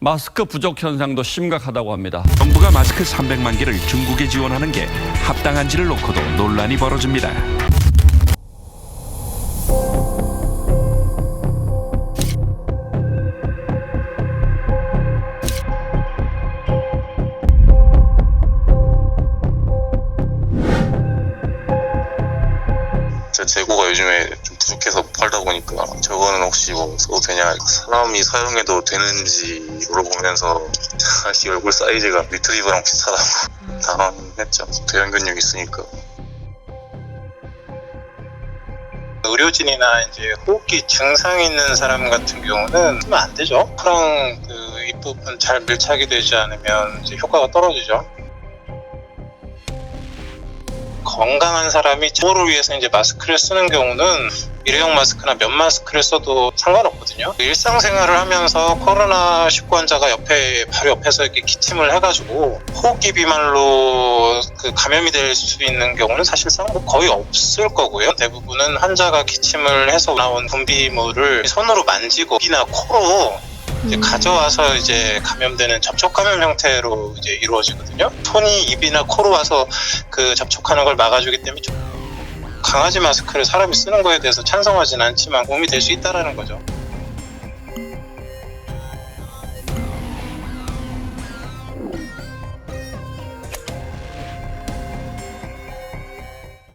마스크 부족 현상도 심각하다고 합니다. 정부가 마스크 300만 개를 중국에 지원하는 게 합당한지를 놓고도 논란이 벌어집니다. 제 재고가 요즘에 좀 부족해서 못 팔다 보니까 저거는 혹시 뭐 써도 되냐 사람이 사용해도 되는지 물어보면서 자기 얼굴 사이즈가 리트리버랑 비슷하다고 당황했죠 대형 근육 있으니까 의료진이나 이제 호흡기 증상 있는 사람 같은 경우는 쓰면 안 되죠. 코랑 그 윗부분 잘 밀착이 되지 않으면 이제 효과가 떨어지죠. 건강한 사람이 보호를 위해서 이제 마스크를 쓰는 경우는 일회용 마스크나 면 마스크를 써도 상관없거든요. 일상생활을 하면서 코로나 19 환자가 옆에 바로 옆에서 이렇게 기침을 해가지고 호흡기 비말로 그 감염이 될 수 있는 경우는 사실상 뭐 거의 없을 거고요. 대부분은 환자가 기침을 해서 나온 분비물을 손으로 만지고 입이나 코로 이제 가져와서 이제 감염되는 접촉 감염 형태로 이제 이루어지거든요. 손이 입이나 코로 와서 그 접촉하는 걸 막아주기 때문에 좀 강아지 마스크를 사람이 쓰는 거에 대해서 찬성하진 않지만 도움이 될 수 있다라는 거죠.